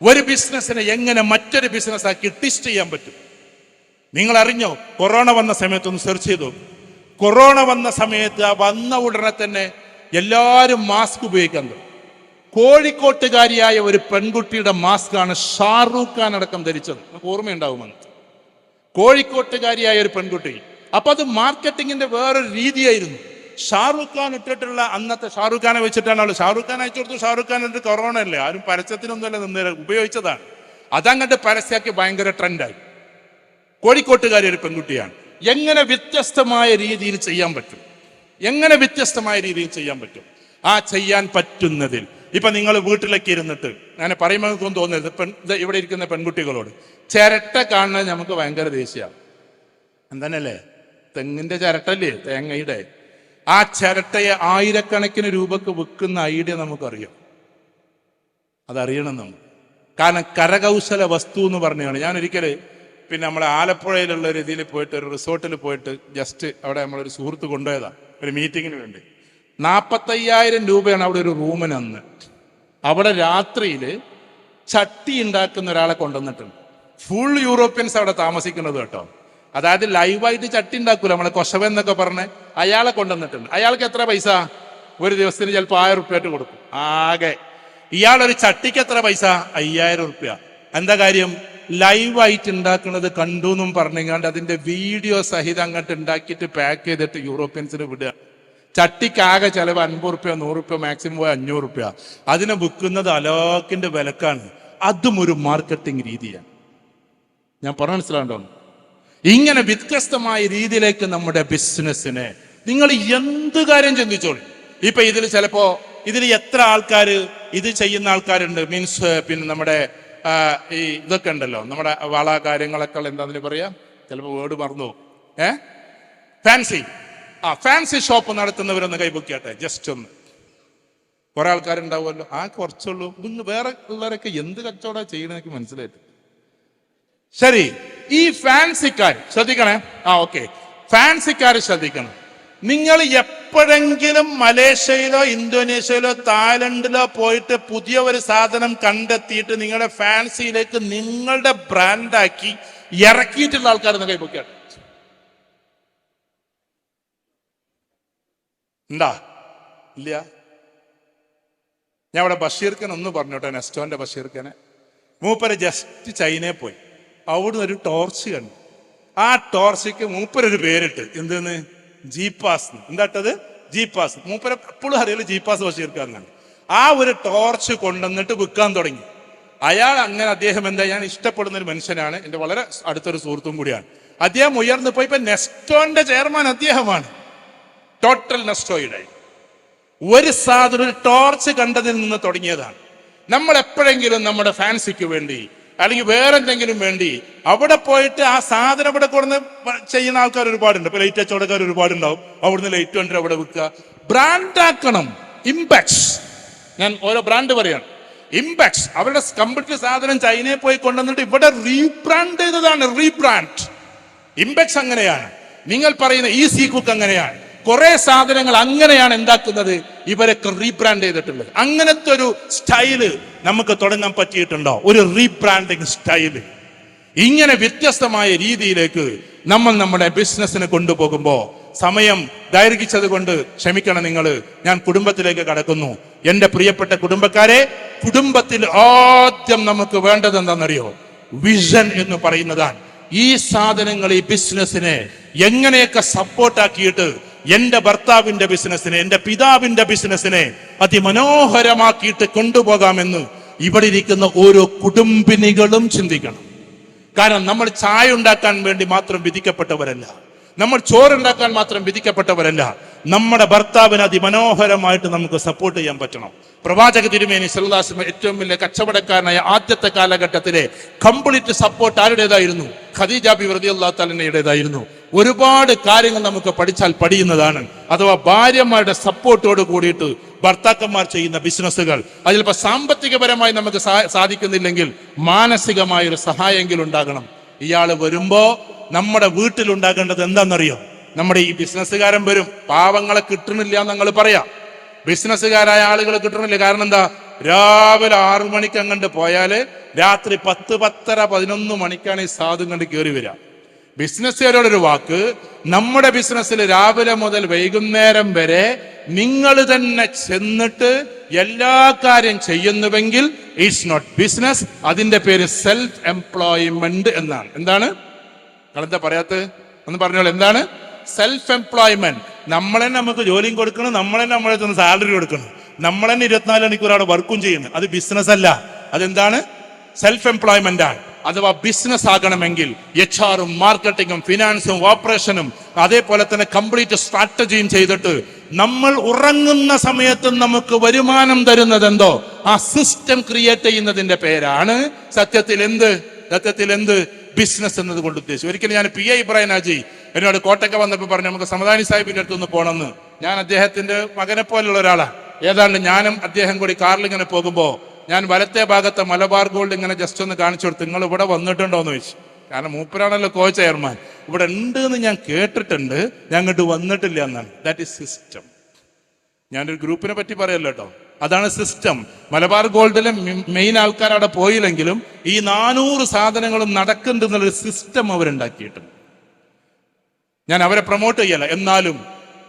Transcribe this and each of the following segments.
ഒരു ബിസിനസ്സിനെ എങ്ങനെ മറ്റൊരു ബിസിനസ്സാക്കി ടിസ്റ്റ് ചെയ്യാൻ പറ്റും? നിങ്ങൾ അറിഞ്ഞോ കൊറോണ വന്ന സമയത്തൊന്ന് സെർച്ച് ചെയ്തു കൊറോണ വന്ന സമയത്ത് ആ വന്ന ഉടനെ തന്നെ എല്ലാവരും മാസ്ക് ഉപയോഗിക്കാൻ കോഴിക്കോട്ടുകാരിയായ ഒരു പെൺകുട്ടിയുടെ മാസ്കാണ് ഷാറൂഖ് ഖാൻ അടക്കം ധരിച്ചത്. നമുക്ക് ഓർമ്മയുണ്ടാവുമെന്ന് കോഴിക്കോട്ടുകാരിയായ ഒരു പെൺകുട്ടി. അപ്പൊ അത് മാർക്കറ്റിങ്ങിന്റെ വേറൊരു രീതിയായിരുന്നു. ഷാറൂഖ് ഖാൻ ഇട്ടിട്ടുള്ള അന്നത്തെ ഷാറുഖ് ഖാനെ വെച്ചിട്ടാണ് ഷാറുഖ് ഖാൻ അയച്ചു കൊടുത്തു. ഷാറുഖ് ഖാൻ എന്നിട്ട് കൊറോണ അല്ലേ? ആരും പരസ്യത്തിനൊന്നുമല്ല നിന്നേരം ഉപയോഗിച്ചതാണ്. അതങ്ങട്ട് പരസ്യമാക്കി ഭയങ്കര ട്രെൻഡായി. കോഴിക്കോട്ടുകാരി ഒരു പെൺകുട്ടിയാണ്. എങ്ങനെ വ്യത്യസ്തമായ രീതിയിൽ ചെയ്യാൻ പറ്റും? എങ്ങനെ വ്യത്യസ്തമായ രീതിയിൽ ചെയ്യാൻ പറ്റും? ആ ചെയ്യാൻ പറ്റുന്നതിൽ. ഇപ്പൊ നിങ്ങൾ വീട്ടിലേക്ക് ഇരുന്നിട്ട് അങ്ങനെ പറയുമ്പോൾ തോന്നരുത് പെൺ ഇവിടെ ഇരിക്കുന്ന പെൺകുട്ടികളോട് ചിരട്ട കാണുന്നത് നമുക്ക് ഭയങ്കര ദേഷ്യമാണ് എന്താണല്ലേ തെങ്ങിന്റെ ചിരട്ടല്ലേ തേങ്ങയുടെ. ആ ചിരട്ടയെ ആയിരക്കണക്കിന് രൂപക്ക് വിൽക്കുന്ന ഐഡിയ നമുക്കറിയാം. അതറിയണം നമ്മൾ കാരണം കരകൗശല വസ്തു എന്ന് പറഞ്ഞാണ്. ഞാൻ ഒരിക്കൽ പിന്നെ നമ്മളെ ആലപ്പുഴയിലുള്ള ഒരു ഇതിൽ പോയിട്ട് ഒരു റിസോർട്ടിൽ പോയിട്ട് ജസ്റ്റ് അവിടെ നമ്മളൊരു സുഹൃത്ത് കൊണ്ടുപോയതാണ് ഒരു മീറ്റിങ്ങിന് വേണ്ടി. നാൽപ്പത്തയ്യായിരം രൂപയാണ് അവിടെ ഒരു റൂമിന് അന്ന്. അവിടെ രാത്രിയിൽ ചട്ടി ഉണ്ടാക്കുന്ന ഒരാളെ കൊണ്ടുവന്നിട്ടുണ്ട്. ഫുൾ യൂറോപ്യൻസ് അവിടെ താമസിക്കുന്നത് കേട്ടോ. അതായത് ലൈവായിട്ട് ചട്ടി ഉണ്ടാക്കൂല നമ്മളെ കൊശവൻ എന്നൊക്കെ പറഞ്ഞ് അയാളെ കൊണ്ടുവന്നിട്ടുണ്ട്. അയാൾക്ക് എത്ര പൈസ? ഒരു ദിവസത്തിന് ചിലപ്പോൾ ആയിരം റുപ്യ ആയിട്ട് കൊടുക്കും. ആകെ. ഇയാളൊരു ചട്ടിക്ക് എത്ര പൈസ? അയ്യായിരം റുപ്യ എന്താ കാര്യം? ലൈവായിട്ട് ഉണ്ടാക്കുന്നത് കണ്ടു എന്നും പറഞ്ഞുകൊണ്ട് അതിന്റെ വീഡിയോ സഹിതം അങ്ങോട്ട് ഉണ്ടാക്കിയിട്ട് പാക്ക് ചെയ്തിട്ട് യൂറോപ്യൻസിന് വിടുക. ചട്ടിക്കാകെ ചിലവ് അൻപത് റുപ്യ നൂറ് റുപ്യ മാക്സിമം പോയി അഞ്ഞൂറ് റുപ്യ അതിനെ വിൽക്കുന്നത് അലോക്കിന്റെ വിലക്കാണ്. അതും ഒരു മാർക്കറ്റിംഗ് രീതിയാണ്. ഞാൻ പറഞ്ഞു മനസ്സിലാണ്ടോ ഇങ്ങനെ വ്യത്യസ്തമായ രീതിയിലേക്ക് നമ്മുടെ ബിസിനസ്സിനെ നിങ്ങൾ എന്ത് കാര്യം ചിന്തിച്ചോളി. ഇപ്പൊ ഇതിൽ ചിലപ്പോ ഇതിൽ എത്ര ആൾക്കാർ ഇത് ചെയ്യുന്ന ആൾക്കാരുണ്ട്. മീൻസ് പിന്നെ നമ്മുടെ ഈ ഇതൊക്കെ ഉണ്ടല്ലോ. നമ്മുടെ വള കാര്യങ്ങളൊക്കെ എന്താ അതിന് പറയാ? ചിലപ്പോ വേർഡ് മറന്നു ഏ? ഫാൻസി ആ ഫാൻസി ഷോപ്പ് നടത്തുന്നവരൊന്ന് കൈപൊക്കിയാട്ടെ ജസ്റ്റ് ഒന്ന്. കുറെ ആൾക്കാരുണ്ടാവുമല്ലോ. ആ കുറച്ചുള്ളൂ. വേറെ ഉള്ളവരൊക്കെ എന്ത് കച്ചവടം ചെയ്യണമെന്ന് മനസ്സിലായിട്ട് ശരി. ഈ ഫാൻസിക്കാർ ശ്രദ്ധിക്കണേ? ആ ഓക്കെ. ഫാൻസിക്കാർ ശ്രദ്ധിക്കണം. നിങ്ങൾ എപ്പോഴെങ്കിലും മലേഷ്യയിലോ ഇന്തോനേഷ്യയിലോ തായ്ലൻഡിലോ പോയിട്ട് പുതിയ ഒരു സാധനം കണ്ടെത്തിയിട്ട് നിങ്ങളുടെ ഫാൻസിയിലേക്ക് നിങ്ങളുടെ ബ്രാൻഡാക്കി ഇറക്കിയിട്ടുള്ള ആൾക്കാർ ഒന്ന് കൈപ്പൊക്കെയാണ് ഉണ്ടാ ഇല്ല. ഞാൻ അവിടെ ബഷീർഖൻ ഒന്ന് പറഞ്ഞോട്ടെ നെസ്റ്റോന്റെ ബഷീർഖനെ. മൂപ്പര് ജസ്റ്റ് ചൈനയിൽ പോയി. അവിടുന്ന് ഒരു ടോർച്ച് കണ്ടു. ആ ടോർച്ചയ്ക്ക് മൂപ്പരൊരു പേരിട്ട് എന്തെന്ന്? ജീപ്പാസ് എന്താട്ടത് ജീപ്പാസ് മൂപ്പര എപ്പോഴും അറിയില്ല ജീപ്പാസ് ബഷീർഖാന്നാണ് ആ ഒരു ടോർച്ച് കൊണ്ടുവന്നിട്ട് വിൽക്കാൻ തുടങ്ങി. അയാൾ അങ്ങനെ അദ്ദേഹം എന്താ? ഞാൻ ഇഷ്ടപ്പെടുന്ന ഒരു മനുഷ്യനാണ്. എന്റെ വളരെ അടുത്തൊരു സുഹൃത്തും കൂടിയാണ്. അദ്ദേഹം ഉയർന്നു പോയി ഇപ്പൊ നെസ്റ്റോന്റെ ചെയർമാൻ അദ്ദേഹമാണ്. ടോട്ടൽ നെസ്റ്റോയുടെ ഒരു സാധനം ഒരു ടോർച്ച് കണ്ടതിൽ നിന്ന് തുടങ്ങിയതാണ്. നമ്മൾ എപ്പോഴെങ്കിലും നമ്മുടെ ഫാൻസിക്ക് വേണ്ടി അല്ലെങ്കിൽ വേറെ എന്തെങ്കിലും വേണ്ടി അവിടെ പോയിട്ട് ആ സാധനം ഇവിടെ കൊടുന്ന് ചെയ്യുന്ന ആൾക്കാർ ഒരുപാടുണ്ട്. ഇപ്പൊ ലൈറ്റ് കച്ചവടക്കാർ ഒരുപാടുണ്ടാവും. അവിടുന്ന് ലൈറ്റ് കൊണ്ട് അവിടെ വിൽക്കുക. ബ്രാൻഡ് ആക്കണം. ഇമ്പാക്സ് ഞാൻ ഓരോ ബ്രാൻഡ് പറയാണ്. ഇമ്പാക്സ് അവരുടെ കമ്പ്യൂട്ടർ സാധനം ചൈനയിൽ പോയി കൊണ്ടുവന്നിട്ട് ഇവിടെ റീബ്രാൻഡ് ചെയ്തതാണ്. റീബ്രാൻഡ് ഇമ്പാക്ട്സ് അങ്ങനെയാണ്. നിങ്ങൾ പറയുന്ന ഈ സീ കുക്ക് അങ്ങനെയാണ്. കുറെ സാധനങ്ങൾ അങ്ങനെയാണ് എന്താക്കുന്നത്? ഇവരൊക്കെ റീബ്രാൻഡ് ചെയ്തിട്ടുള്ളത്. അങ്ങനത്തെ ഒരു സ്റ്റൈൽ നമുക്ക് തുടങ്ങാൻ പറ്റിയിട്ടുണ്ടോ? ഒരു റീബ്രാൻഡിങ് സ്റ്റൈൽ. ഇങ്ങനെ വ്യത്യസ്തമായ രീതിയിലേക്ക് നമ്മൾ നമ്മുടെ ബിസിനസ്സിനെ കൊണ്ടുപോകുമ്പോൾ സമയം ദൈർഘിച്ചത് കൊണ്ട് ക്ഷമിക്കണം നിങ്ങൾ ഞാൻ കുടുംബത്തിലേക്ക് കടക്കുന്നു. എന്റെ പ്രിയപ്പെട്ട കുടുംബക്കാരെ കുടുംബത്തിൽ ആദ്യം നമുക്ക് വേണ്ടത് എന്താണെന്നറിയോ? വിഷൻ എന്ന് പറയുന്നതാണ്. ഈ സാധനങ്ങൾ ഈ ബിസിനസ്സിനെ എങ്ങനെയൊക്കെ സപ്പോർട്ടാക്കിയിട്ട് എന്റെ ഭർത്താവിന്റെ ബിസിനസ്സിനെ എന്റെ പിതാവിന്റെ ബിസിനസ്സിനെ അതിമനോഹരമാക്കിയിട്ട് കൊണ്ടുപോകാമെന്ന് ഇവിടെ ഇരിക്കുന്ന ഓരോ കുടുംബിനികളും ചിന്തിക്കണം. കാരണം നമ്മൾ ചായ ഉണ്ടാക്കാൻ വേണ്ടി മാത്രം വിധിക്കപ്പെട്ടവരല്ല. നമ്മൾ ചോറുണ്ടാക്കാൻ മാത്രം വിധിക്കപ്പെട്ടവരല്ല. നമ്മുടെ ഭർത്താവിന് അതിമനോഹരമായിട്ട് നമുക്ക് സപ്പോർട്ട് ചെയ്യാൻ പറ്റണം. പ്രവാചക തിരുമേനി സല്ലാസ്മ ഏറ്റവും വലിയ കച്ചവടക്കാരനായ ആദ്യത്തെ കാലഘട്ടത്തിലെ കംപ്ലീറ്റ് സപ്പോർട്ട് ആരുടേതായിരുന്നു? ഖദീജാബി വൃതിയുള്ള അള്ളാഹ് തലനയുടേതായിരുന്നു ഒരുപാട് കാര്യങ്ങൾ നമുക്ക് പഠിച്ചാൽ പഠിയുന്നതാണ്. അഥവാ ഭാര്യമാരുടെ സപ്പോർട്ടോട് കൂടിയിട്ട് ഭർത്താക്കന്മാർ ചെയ്യുന്ന ബിസിനസ്സുകൾ. അതിലിപ്പോ സാമ്പത്തികപരമായി നമുക്ക് സാധിക്കുന്നില്ലെങ്കിൽ മാനസികമായ ഒരു സഹായമെങ്കിലും ഉണ്ടാകണം. ഇയാൾ വരുമ്പോ നമ്മുടെ വീട്ടിലുണ്ടാകേണ്ടത് എന്താണെന്നറിയോ? നമ്മുടെ ഈ ബിസിനസ്സുകാരൻ വരും. പാവങ്ങളെ കിട്ടണില്ല എന്ന് ഞങ്ങൾ പറയാം. ബിസിനസ്സുകാരായ ആളുകൾ കിട്ടണില്ല. കാരണം എന്താ? രാവിലെ ആറു മണിക്ക് അങ്ങോട്ട് പോയാൽ രാത്രി പത്ത് പത്തര പതിനൊന്ന് മണിക്കാണ് ഈ സാധു കണ്ട് കയറി വരിക ബിസിനസ്സുകാരോടൊരു വാക്ക് നമ്മുടെ ബിസിനസ്സിൽ രാവിലെ മുതൽ വൈകുന്നേരം വരെ നിങ്ങൾ തന്നെ ചെന്നിട്ട് എല്ലാ കാര്യം ചെയ്യുന്നുവെങ്കിൽ ഇറ്റ്സ് നോട്ട് ബിസിനസ് അതിന്റെ പേര് സെൽഫ് എംപ്ലോയ്മെന്റ് എന്നാണ്. എന്താണ്? നിങ്ങളെന്താ പറയാത്തത്? ഒന്ന് പറഞ്ഞോളൂ എന്താണ്? സെൽഫ് എംപ്ലോയ്മെന്റ് തന്നെ നമുക്ക് ജോലിയും കൊടുക്കണം തന്നെ നമ്മളെ തന്നെ സാലറി കൊടുക്കണം. നമ്മൾ തന്നെ ഇരുപത്തിനാല് മണിക്കൂർ അവിടെ വർക്കും ചെയ്യുന്നു അത് ബിസിനസ് അല്ല അതെന്താണ്? സെൽഫ് എംപ്ലോയ്മെന്റ് ആണ് അഥവാ ബിസിനസ് ആകണമെങ്കിൽ എച്ച് ആറും മാർക്കറ്റിങ്ങും ഫിനാൻസും ഓപ്പറേഷനും അതേപോലെ തന്നെ കംപ്ലീറ്റ് സ്ട്രാറ്റജിയും ചെയ്തിട്ട് നമ്മൾ ഉറങ്ങുന്ന സമയത്തും നമുക്ക് വരുമാനം തരുന്നത് എന്തോ ആ സിസ്റ്റം ക്രിയേറ്റ് ചെയ്യുന്നതിന്റെ പേരാണ് സത്യത്തിൽ എന്ത്? സത്യത്തിൽ എന്ത്? ബിസിനസ് എന്നത് കൊണ്ട് ഉദ്ദേശിച്ചു. ഒരിക്കലും ഞാൻ പി എ ഇബ്രാഹിം ഹാജി എന്നോട് കോട്ടയ്ക്ക് വന്നപ്പോൾ പറഞ്ഞു നമുക്ക് സമദാനി സാഹിബിന്റെ അടുത്തൊന്ന് പോകണമെന്ന് ഞാൻ അദ്ദേഹത്തിന്റെ മകനെ പോലുള്ള ഒരാളാണ് ഏതാണ്ട് ഞാനും അദ്ദേഹം കൂടി കാറിൽ ഇങ്ങനെ പോകുമ്പോൾ ഞാൻ വലത്തെ ഭാഗത്തെ മലബാർ ഗോൾഡ് ഇങ്ങനെ ജസ്റ്റ് ഒന്ന് കാണിച്ചു കൊടുത്തു നിങ്ങൾ ഇവിടെ വന്നിട്ടുണ്ടോ എന്ന് ചോദിച്ചു. കാരണം മൂപ്പരാണല്ലോ കോ ചെയർമാൻ ഇവിടെ ഉണ്ട് എന്ന് ഞാൻ കേട്ടിട്ടുണ്ട്. ഞാൻ ഇങ്ങോട്ട് വന്നിട്ടില്ല എന്നാണ്. ദാറ്റ് ഇസ് സിസ്റ്റം ഞാനൊരു ഗ്രൂപ്പിനെ പറ്റി പറയല്ലോ കേട്ടോ അതാണ് സിസ്റ്റം മലബാർ ഗോൾഡിലെ മെയിൻ ആൾക്കാർ അവിടെ പോയില്ലെങ്കിലും ഈ നാനൂറ് സാധനങ്ങളും നടക്കുന്നുണ്ടെന്നുള്ളൊരു സിസ്റ്റം അവരുണ്ടാക്കിയിട്ടുണ്ട്. ഞാൻ അവരെ പ്രൊമോട്ട് ചെയ്യല്ല. എന്നാലും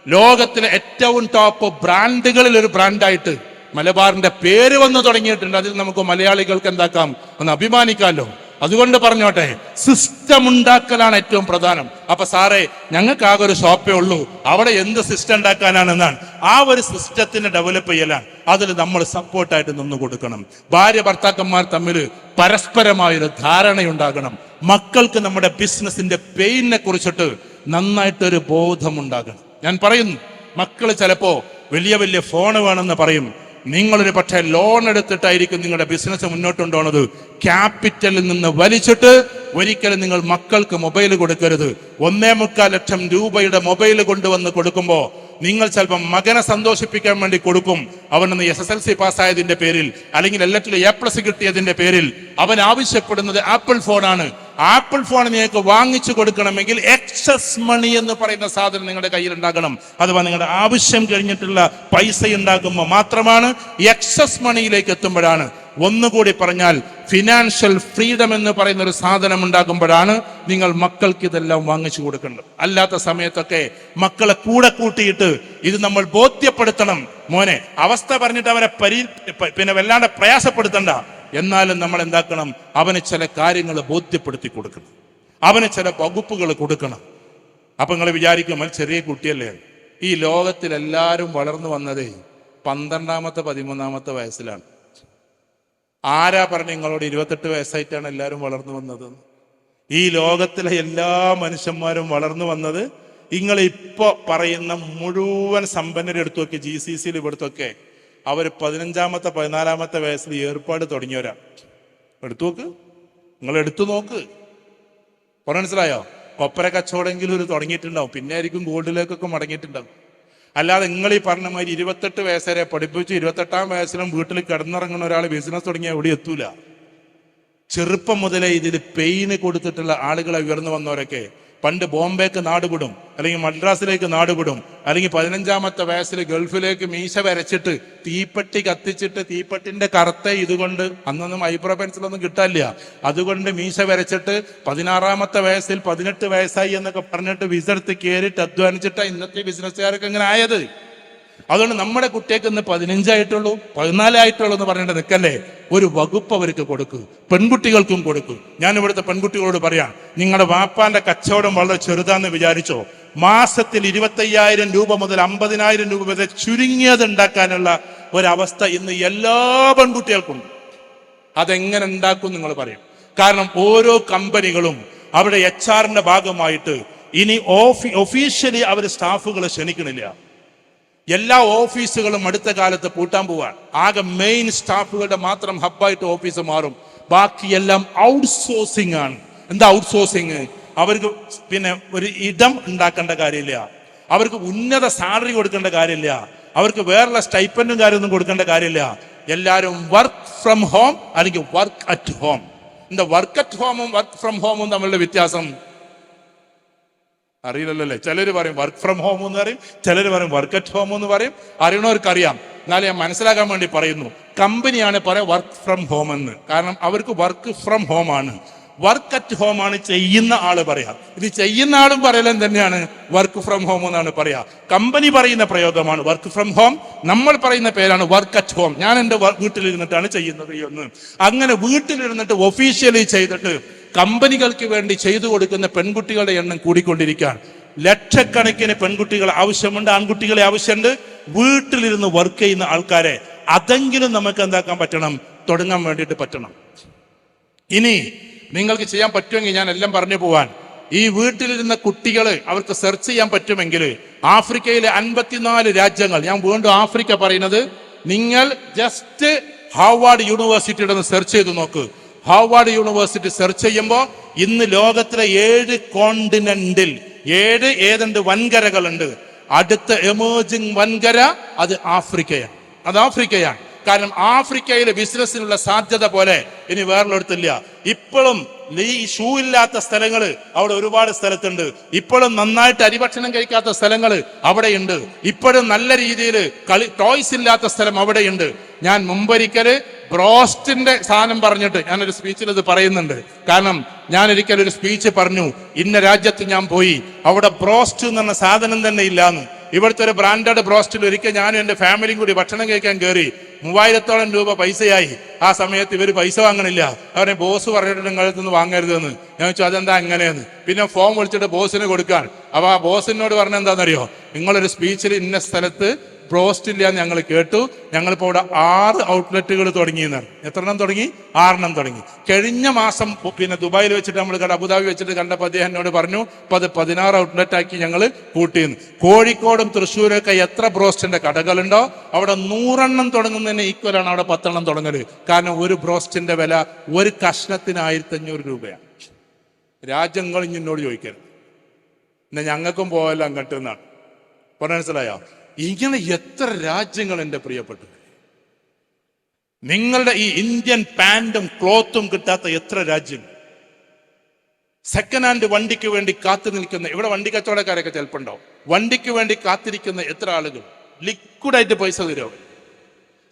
ലോകത്തിലെ ഏറ്റവും ടോപ്പ് ബ്രാൻഡുകളിൽ ഒരു ബ്രാൻഡായിട്ട് മലബാറിന്റെ പേര് വന്നു തുടങ്ങിയിട്ടുണ്ട്. അതിൽ നമുക്ക് മലയാളികൾക്ക് എന്താക്കാം? ഒന്ന് അഭിമാനിക്കാമല്ലോ അതുകൊണ്ട് പറഞ്ഞോട്ടെ സിസ്റ്റം ഉണ്ടാക്കലാണ് ഏറ്റവും പ്രധാനം. അപ്പൊ സാറേ ഞങ്ങൾക്ക് ആകെ ഒരു ഷോപ്പേ ഉള്ളൂ. അവിടെ എന്ത് സിസ്റ്റം ഉണ്ടാക്കാനാണെന്നാണ്. ആ ഒരു സിസ്റ്റത്തിന് ഡെവലപ്പ് ചെയ്യലാണ്. അതിൽ നമ്മൾ സപ്പോർട്ടായിട്ട് നിന്ന് കൊടുക്കണം. ഭാര്യ ഭർത്താക്കന്മാർ തമ്മിൽ പരസ്പരമായൊരു ധാരണയുണ്ടാകണം. മക്കൾക്ക് നമ്മുടെ ബിസിനസിന്റെ പെയിനെ കുറിച്ചിട്ട് നന്നായിട്ടൊരു ബോധമുണ്ടാകണം. ഞാൻ പറയുന്നു മക്കൾ ചിലപ്പോ വലിയ വലിയ ഫോൺ വേണമെന്ന് പറയും. നിങ്ങളൊരു പക്ഷേ ലോൺ എടുത്തിട്ടായിരിക്കും നിങ്ങളുടെ ബിസിനസ് മുന്നോട്ട് കൊണ്ടുപോകുന്നത്. ക്യാപിറ്റലിൽ നിന്ന് വലിച്ചിട്ട് ഒരിക്കലും നിങ്ങൾ മക്കൾക്ക് മൊബൈൽ കൊടുക്കരുത്. ഒന്നേ മുക്കാൽ ലക്ഷം രൂപയുടെ മൊബൈൽ കൊണ്ടുവന്ന് കൊടുക്കുമ്പോൾ നിങ്ങൾ ചിലപ്പോൾ മകനെ സന്തോഷിപ്പിക്കാൻ വേണ്ടി കൊടുക്കും. അവനൊന്ന് എസ് എസ് എൽ സി പാസ്സായതിന്റെ പേരിൽ അല്ലെങ്കിൽ എല്ലാറ്റിലും എ പ്ലസ് കിട്ടിയതിന്റെ പേരിൽ അവൻ ആവശ്യപ്പെടുന്നത് ആപ്പിൾ ഫോണാണ് ആപ്പിൾ ഫോൺ നിങ്ങൾക്ക് വാങ്ങിച്ചു കൊടുക്കണമെങ്കിൽ എക്സസ് മണി എന്ന് പറയുന്ന സാധനം നിങ്ങളുടെ കയ്യിൽ ഉണ്ടാകണം. അഥവാ നിങ്ങളുടെ ആവശ്യം കഴിഞ്ഞിട്ടുള്ള പൈസ ഉണ്ടാകുമ്പോൾ മാത്രമാണ് എക്സസ് മണിയിലേക്ക് എത്തുമ്പോഴാണ്. ഒന്നുകൂടി പറഞ്ഞാൽ ഫിനാൻഷ്യൽ ഫ്രീഡം എന്ന് പറയുന്ന ഒരു സാധനം ഉണ്ടാകുമ്പോഴാണ് നിങ്ങൾ മക്കൾക്ക് ഇതെല്ലാം വാങ്ങിച്ചു കൊടുക്കേണ്ടത്. അല്ലാത്ത സമയത്തൊക്കെ മക്കളെ കൂടെ കൂട്ടിയിട്ട് ഇത് നമ്മൾ ബോധ്യപ്പെടുത്തണം. മോനെ അവസ്ഥ പറഞ്ഞിട്ട് അവരെ പരി പിന്നെ വല്ലാണ്ട് പ്രയാസപ്പെടുത്തണ്ട. എന്നാലും നമ്മൾ എന്താക്കണം അവന് ചില കാര്യങ്ങൾ ബോധ്യപ്പെടുത്തി കൊടുക്കണം. അവന് ചില വകുപ്പുകൾ കൊടുക്കണം. അപ്പൊ നിങ്ങൾ വിചാരിക്കും അവൻ ചെറിയ കുട്ടിയല്ലേ? ഈ ലോകത്തിൽ എല്ലാവരും വളർന്നു വന്നതേ പന്ത്രണ്ടാമത്തെ പതിമൂന്നാമത്തെ വയസ്സിലാണ്. ആരാ പറഞ്ഞു നിങ്ങളോട് ഇരുപത്തെട്ട് വയസ്സായിട്ടാണ് എല്ലാവരും വളർന്നു വന്നത്? ഈ ലോകത്തിലെ എല്ലാ മനുഷ്യന്മാരും വളർന്നു വന്നത് നിങ്ങൾ പറയുന്ന മുഴുവൻ സമ്പന്നരെടുത്തൊക്കെ ജി സി സിയിൽ ഇവിടുത്തൊക്കെ. അവർ പതിനഞ്ചാമത്തെ പതിനാലാമത്തെ വയസ്സിൽ ഏർപ്പാട് തുടങ്ങിയവരാണ് എടുത്തു നോക്ക്. നിങ്ങൾ എടുത്തു നോക്ക്. പറഞ്ഞ മനസ്സിലായോ? കൊപ്പര കച്ചവടമെങ്കിലും ഒരു തുടങ്ങിയിട്ടുണ്ടാവും. പിന്നെ ആയിരിക്കും ഗോൾഡിലേക്കൊക്കെ മടങ്ങിയിട്ടുണ്ടാവും. അല്ലാതെ നിങ്ങൾ ഈ പറഞ്ഞ മാതിരി ഇരുപത്തെട്ട് വയസ്സുവരെ പഠിപ്പിച്ച് ഇരുപത്തെട്ടാം വയസ്സിലും വീട്ടിൽ കിടന്നിറങ്ങുന്ന ഒരാൾ ബിസിനസ് തുടങ്ങിയാൽ എവിടെ എത്തൂല. ചെറുപ്പം മുതലേ ഇതിൽ പെയിന് കൊടുത്തിട്ടുള്ള ആളുകളെ ഉയർന്നു വന്നവരൊക്കെ പണ്ട് ബോംബേക്ക് നാടുവിടും അല്ലെങ്കിൽ മദ്രാസിലേക്ക് നാടുവിടും അല്ലെങ്കിൽ പതിനഞ്ചാമത്തെ വയസ്സിൽ ഗൾഫിലേക്ക് മീശ വരച്ചിട്ട് തീപ്പെട്ടി കത്തിച്ചിട്ട് തീപ്പെട്ടിന്റെ കറുത്ത ഇതുകൊണ്ട് അന്നൊന്നും ഐബ്രോ പെൻസിലൊന്നും കിട്ടാനില്ല. അതുകൊണ്ട് മീശ വരച്ചിട്ട് പതിനാറാമത്തെ വയസ്സിൽ പതിനെട്ട് വയസ്സായി എന്നൊക്കെ പറഞ്ഞിട്ട് വിസ എടുത്ത് കയറിയിട്ട് അധ്വാനിച്ചിട്ടാണ് ഇന്നത്തെ ബിസിനസ്സുകാർക്ക് എങ്ങനെ ആയത്. അതുകൊണ്ട് നമ്മുടെ കുട്ടിയൊക്കെ ഇന്ന് പതിനഞ്ചായിട്ടുള്ളൂ പതിനാലായിട്ടുള്ളൂ എന്ന് പറഞ്ഞിട്ട് നിൽക്കല്ലേ? ഒരു വകുപ്പ് അവർക്ക് കൊടുക്കൂ പെൺകുട്ടികൾക്കും കൊടുക്കൂ. ഞാൻ ഇവിടുത്തെ പെൺകുട്ടികളോട് പറയാം നിങ്ങളുടെ വാപ്പാന്റെ കച്ചവടം വളരെ ചെറുതാന്ന് വിചാരിച്ചോ? മാസത്തിൽ ഇരുപത്തയ്യായിരം രൂപ മുതൽ അമ്പതിനായിരം രൂപ വരെ ചുരുങ്ങിയത് ഉണ്ടാക്കാനുള്ള ഒരവസ്ഥ ഇന്ന് എല്ലാ പെൺകുട്ടികൾക്കും. ഉണ്ട്. അതെങ്ങനെ ഉണ്ടാക്കും നിങ്ങൾ പറയും. കാരണം ഓരോ കമ്പനികളും അവിടെ എച്ച് ആറിന്റെ ഭാഗമായിട്ട് ഇനി ഓഫീഷ്യലി അവർ സ്റ്റാഫുകളെ ക്ഷണിക്കണില്ല. എല്ലാ ഓഫീസുകളും അടുത്ത കാലത്ത് പൂട്ടാൻ പോവാണ്. ആകെ മെയിൻ സ്റ്റാഫുകളുടെ മാത്രം ഹബ്ബായിട്ട് ഓഫീസ് മാറും. ബാക്കിയെല്ലാം ഔട്ട്സോഴ്സിംഗ് ആണ്. എന്താ ഔട്ട്സോഴ്സിങ് അവർക്ക് പിന്നെ ഒരു ഇടം ഉണ്ടാക്കേണ്ട കാര്യമില്ല. അവർക്ക് ഉന്നത സാലറി കൊടുക്കേണ്ട കാര്യമില്ല. അവർക്ക് വേറെയുള്ള സ്റ്റൈപ്പൻഡും കാര്യമൊന്നും കൊടുക്കേണ്ട കാര്യമില്ല. എല്ലാവരും വർക്ക് ഫ്രം ഹോം അല്ലെങ്കിൽ വർക്ക് അറ്റ് ഹോം എന്താ വർക്ക് അറ്റ് ഹോമും വർക്ക് ഫ്രം ഹോമും തമ്മിലുള്ള വ്യത്യാസം? അറിയില്ലല്ലോ ചിലർ പറയും വർക്ക് ഫ്രം ഹോം എന്ന് പറയും ചിലർ പറയും വർക്ക് അറ്റ് ഹോം എന്ന് പറയും. അറിയണവർക്ക് അറിയാം എന്നാലും ഞാൻ മനസ്സിലാക്കാൻ വേണ്ടി പറയുന്നു കമ്പനിയാണ് പറയാം വർക്ക് ഫ്രം ഹോം എന്ന്. കാരണം അവർക്ക് വർക്ക് ഫ്രം ഹോം ആണ്. വർക്ക് അറ്റ് ഹോം ആണ് ചെയ്യുന്ന ആൾ പറയാ. ഇത് ചെയ്യുന്ന ആളും പറയലും തന്നെയാണ് വർക്ക് ഫ്രം ഹോം എന്നാണ് പറയാ. കമ്പനി പറയുന്ന പ്രയോഗമാണ് വർക്ക് ഫ്രം ഹോം നമ്മൾ പറയുന്ന പേരാണ് വർക്ക് അറ്റ് ഹോം ഞാൻ എന്റെ വീട്ടിലിരുന്നിട്ടാണ് ചെയ്യുന്നത് എന്ന്. അങ്ങനെ വീട്ടിലിരുന്നിട്ട് ഒഫീഷ്യലി ചെയ്തിട്ട് കമ്പനികൾക്ക് വേണ്ടി ചെയ്തു കൊടുക്കുന്ന പെൺകുട്ടികളുടെ എണ്ണം കൂടിക്കൊണ്ടിരിക്കുകയാണ്. ലക്ഷക്കണക്കിന് പെൺകുട്ടികൾ ആവശ്യമുണ്ട് ആൺകുട്ടികളെ ആവശ്യമുണ്ട്. വീട്ടിലിരുന്ന് വർക്ക് ചെയ്യുന്ന ആൾക്കാരെ അതെങ്കിലും നമുക്ക് എന്താക്കാൻ പറ്റണം? തുടങ്ങാൻ വേണ്ടിയിട്ട് പറ്റണം. ഇനി നിങ്ങൾക്ക് ചെയ്യാൻ പറ്റുമെങ്കിൽ ഞാൻ എല്ലാം പറഞ്ഞു പോവാൻ. ഈ വീട്ടിലിരുന്ന കുട്ടികൾ അവർക്ക് സെർച്ച് ചെയ്യാൻ പറ്റുമെങ്കിൽ ആഫ്രിക്കയിലെ അൻപത്തിനാല് രാജ്യങ്ങൾ ഞാൻ വീണ്ടും ആഫ്രിക്ക പറയുന്നത് നിങ്ങൾ ജസ്റ്റ് ഹാർവാർഡ് യൂണിവേഴ്സിറ്റിയുടെ സെർച്ച് ചെയ്ത് നോക്ക്. ഹാർവാർഡ് യൂണിവേഴ്സിറ്റി സെർച്ച് ചെയ്യുമ്പോൾ ഇന്ന് ലോകത്തിലെ ഏഴ് കോണ്ടിനെന്റിൽ ഏഴ് ഏതുണ്ട് വൻകരകളുണ്ട്. അടുത്ത എമേർജിംഗ് വൻകര അത് ആഫ്രിക്കയാണ്. അത് ആഫ്രിക്കയാണ്. കാരണം ആഫ്രിക്കയിലെ ബിസിനസ്സിനുള്ള സാധ്യത പോലെ ഇനി വേറൊരിടത്തില്ല. ഇപ്പോഴും ഈ ഷൂ ഇല്ലാത്ത സ്ഥലങ്ങൾ അവിടെ ഒരുപാട് സ്ഥലത്തുണ്ട്. ഇപ്പോഴും നന്നായിട്ട് അരിഭക്ഷണം കഴിക്കാത്ത സ്ഥലങ്ങൾ അവിടെയുണ്ട്. ഇപ്പോഴും നല്ല രീതിയിൽ കളി ടോയ്സ് ഇല്ലാത്ത സ്ഥലം അവിടെയുണ്ട്. ഞാൻ മുമ്പൊരിക്കൽ ബ്രോസ്റ്റിന്റെ സാധനം പറഞ്ഞിട്ട് ഞാനൊരു സ്പീച്ചിൽ ഇത് പറയുന്നുണ്ട്. കാരണം ഞാൻ ഒരിക്കൽ ഒരു സ്പീച്ച് പറഞ്ഞു ഇന്ന രാജ്യത്ത് ഞാൻ പോയി അവിടെ ബ്രോസ്റ്റ് എന്ന് പറഞ്ഞ സാധനം തന്നെ ഇല്ലാന്ന്. ഇവിടുത്തെ ഒരു ബ്രാൻഡഡ് ബ്രോസ്റ്റിൽ ഒരിക്കൽ ഞാനും എന്റെ ഫാമിലിയും കൂടി ഭക്ഷണം കഴിക്കാൻ കയറി മൂവായിരത്തോളം രൂപ പൈസയായി. ആ സമയത്ത് ഇവർ പൈസ വാങ്ങണില്ല. അവരെ ബോസ് പറഞ്ഞിട്ട് നിങ്ങളിൽ നിന്ന് വാങ്ങരുതെന്ന്. ഞാൻ വെച്ചു അതെന്താ അങ്ങനെയെന്ന്? പിന്നെ ഫോം വിളിച്ചിട്ട് ബോസിന് കൊടുക്കാൻ. അപ്പൊ ആ ബോസിനോട് പറഞ്ഞ എന്താണെന്നറിയോ? നിങ്ങളൊരു സ്പീച്ചിൽ ഇന്ന സ്ഥലത്ത് ബ്രോസ്റ്റ് ഇല്ല എന്ന് ഞങ്ങൾ കേട്ടു. ഞങ്ങളിപ്പോൾ ഇവിടെ ആറ് ഔട്ട്ലെറ്റുകൾ തുടങ്ങിയെന്നാണ്. എത്ര എണ്ണം തുടങ്ങി? ആറെണ്ണം തുടങ്ങി. കഴിഞ്ഞ മാസം പിന്നെ ദുബായിൽ വെച്ചിട്ട് നമ്മൾ കണ്ട അബുദാബി വെച്ചിട്ട് കണ്ടപ്പോൾ അദ്ദേഹം എന്നോട് പറഞ്ഞു അത് പതിനാറ് ഔട്ട്ലെറ്റ് ആക്കി ഞങ്ങൾ കൂട്ടിയെന്ന്. കോഴിക്കോടും തൃശ്ശൂരൊക്കെ എത്ര ബ്രോസ്റ്റിന്റെ കടകളുണ്ടോ അവിടെ നൂറെണ്ണം തുടങ്ങുന്നതിന് ഈക്വലാണ് അവിടെ പത്തെണ്ണം തുടങ്ങൽ. കാരണം ഒരു ബ്രോസ്റ്റിന്റെ വില ഒരു കഷ്ണത്തിന് ആയിരത്തി അഞ്ഞൂറ് രൂപയാണ്. രാജ്യങ്ങൾ ഇനി എന്നോട് ചോദിക്കരുത്. പിന്നെ ഞങ്ങൾക്കും പോയല്ലോ അങ്ങോട്ട് എന്നാണ്. പറഞ്ഞ മനസ്സിലായോ? ഇങ്ങനെ എത്ര രാജ്യങ്ങൾ എന്റെ പ്രിയപ്പെട്ടത് നിങ്ങളുടെ ഈ ഇന്ത്യൻ പാന്റും ക്ലോത്തും കിട്ടാത്ത എത്ര രാജ്യം സെക്കൻഡ് ഹാൻഡ് വണ്ടിക്ക് വേണ്ടി കാത്തു നിൽക്കുന്ന ഇവിടെ വണ്ടി കച്ചവടക്കാരൊക്കെ ചിലപ്പുണ്ടാവും വണ്ടിക്ക് വേണ്ടി കാത്തിരിക്കുന്ന എത്ര ആളുകൾ? ലിക്വിഡായിട്ട് പൈസ തരുമോ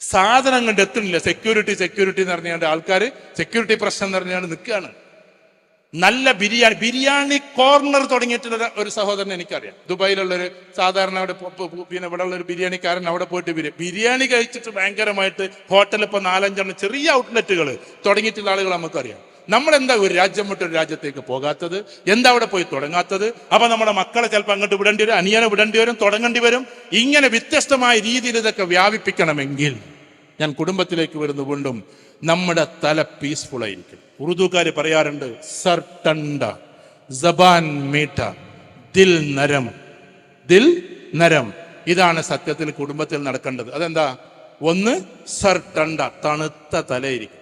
സാധനം കണ്ട് എത്തുന്നില്ല. സെക്യൂരിറ്റി സെക്യൂരിറ്റി എന്ന് പറഞ്ഞാണ്ട് ആൾക്കാർ സെക്യൂരിറ്റി പ്രശ്നം എന്ന് പറഞ്ഞാണ്ട് നിൽക്കുകയാണ്. നല്ല ബിരിയാണി ബിരിയാണി കോർണർ തുടങ്ങിയിട്ടുള്ള ഒരു- സഹോദരൻ എനിക്കറിയാം. ദുബായിലുള്ളൊരു സാധാരണ അവിടെ പിന്നെ ഇവിടെ ഉള്ള ഒരു ബിരിയാണിക്കാരൻ അവിടെ പോയിട്ട് ബിരിയാണി ബിരിയാണി കഴിച്ചിട്ട് ഭയങ്കരമായിട്ട് ഹോട്ടലിൽ ഇപ്പോൾ നാലഞ്ചെണ്ണം ചെറിയ ഔട്ട്ലെറ്റുകൾ തുടങ്ങിയിട്ടുള്ള ആളുകൾ നമുക്കറിയാം. നമ്മൾ എന്താ ഒരു രാജ്യം വിട്ട് ഒരു രാജ്യത്തേക്ക് പോകാത്തത്? എന്താ അവിടെ പോയി തുടങ്ങാത്തത്? അപ്പൊ നമ്മുടെ മക്കളെ ചിലപ്പോൾ അങ്ങോട്ട് വിടേണ്ടി വരും അനിയനെ വിടേണ്ടി വരും തുടങ്ങേണ്ടി വരും. ഇങ്ങനെ വ്യത്യസ്തമായ രീതിയിൽ ഇതൊക്കെ വ്യാപിപ്പിക്കണമെങ്കിൽ ഞാൻ കുടുംബത്തിലേക്ക് വരുന്നു വീണ്ടും നമ്മുടെ തല പീസ്ഫുൾ ആയിരിക്കും. ഉറുദുക്കാർ പറയാറുണ്ട് സർ ടണ്ട ജബാൻ മീഠ ദിൽ നരം. ദിൽ നരം. ഇതാണ് സത്യത്തിൽ കുടുംബത്തിൽ നടക്കേണ്ടത്. അതെന്താ? ഒന്ന് സർ ടണ്ട തണുത്ത തലയിരിക്കും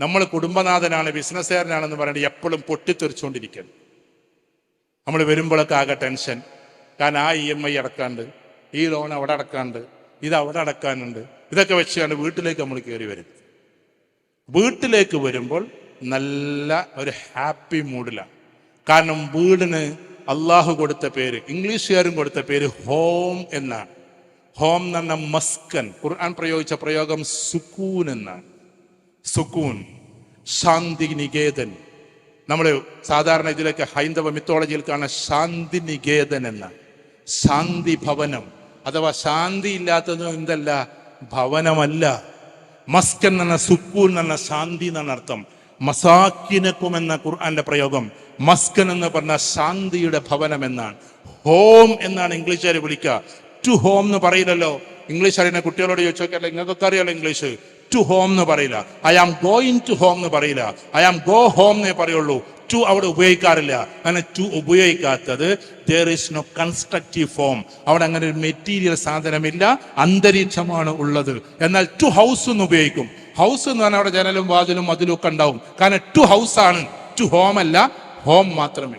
നമ്മൾ കുടുംബനാഥനാണ് ബിസിനസ്സുകാരനാണെന്ന് പറഞ്ഞിട്ട് എപ്പോഴും പൊട്ടിത്തെറിച്ചുകൊണ്ടിരിക്കണം നമ്മൾ വരുമ്പോഴൊക്കെ ആകെ ടെൻഷൻ. കാരണം ആ ഇ എം ഐ അടക്കാണ്ട് ഈ ലോൺ അവിടെ അടക്കാണ്ട് ഇത് അവിടെ അടക്കാനുണ്ട്. ഇതൊക്കെ വെച്ചാണ് വീട്ടിലേക്ക് നമ്മൾ കയറി വരും. വീട്ടിലേക്ക് വരുമ്പോൾ നല്ല ഒരു ഹാപ്പി മൂഡിലാണ് കാരണം വീടിന് അള്ളാഹു കൊടുത്ത പേര് ഇംഗ്ലീഷുകാരും കൊടുത്ത പേര് ഹോം എന്നാണ്. ഹോം എന്ന് മസ്കൻ. ഖുർആൻ പ്രയോഗിച്ച പ്രയോഗം സുക്കൂൻ എന്നാണ്. സുക്കൂൻ ശാന്തി നികേതൻ നമ്മൾ സാധാരണ ഇതിലൊക്കെ ഹൈന്ദവ മിത്തോളജിയിൽ കാണുന്ന ശാന്തി നികേതൻ എന്ന ശാന്തി ഭവനം അഥവാ ശാന്തി ഇല്ലാത്തത് എന്തല്ല ഭവനമല്ല. മസ്കൻ എന്ന സുക്കൂൻ എന്ന ശാന്തി എന്നാണ് അർത്ഥം. മസാക്കിനക്കും എന്ന ഖുർആന്റെ പ്രയോഗം മസ്കൻ എന്ന് പറഞ്ഞ ശാന്തിയുടെ ഭവനം എന്നാണ്. ഹോം എന്നാണ് ഇംഗ്ലീഷുകാർ വിളിക്കുക. ടു ഹോം എന്ന് പറയില്ലല്ലോ. ഇംഗ്ലീഷ് അറിയുന്ന കുട്ടികളോട് ചോദിച്ചോക്കല്ല നിങ്ങൾക്കൊക്കെ അറിയാലോ ഇംഗ്ലീഷ്? ടു ഹോം എന്ന് പറയില്ല. I am going to home എന്ന് പറയില്ല. ഐ ആം ഗോ ഹോം എന്നേ പറയുള്ളൂ. ടു അവിടെ ഉപയോഗിക്കാറില്ല. അങ്ങനെ to ഉപയോഗിക്കാത്തത് there is no constructive form അവിടെ അങ്ങനെ ഒരു മെറ്റീരിയൽ സാധനമില്ല അന്തരീക്ഷമാണ് ഉള്ളത്. എന്നാൽ ടു ഹൗസ് എന്ന് ഉപയോഗിക്കും. ഹൗസ് എന്ന് പറഞ്ഞാൽ അവിടെ ജനലും വാതിലും മതിലും ഒക്കെ ഉണ്ടാവും. കാരണം ടു ഹൗസ് ആണ്. ടു ഹോം അല്ല ഹോം മാത്രമേ.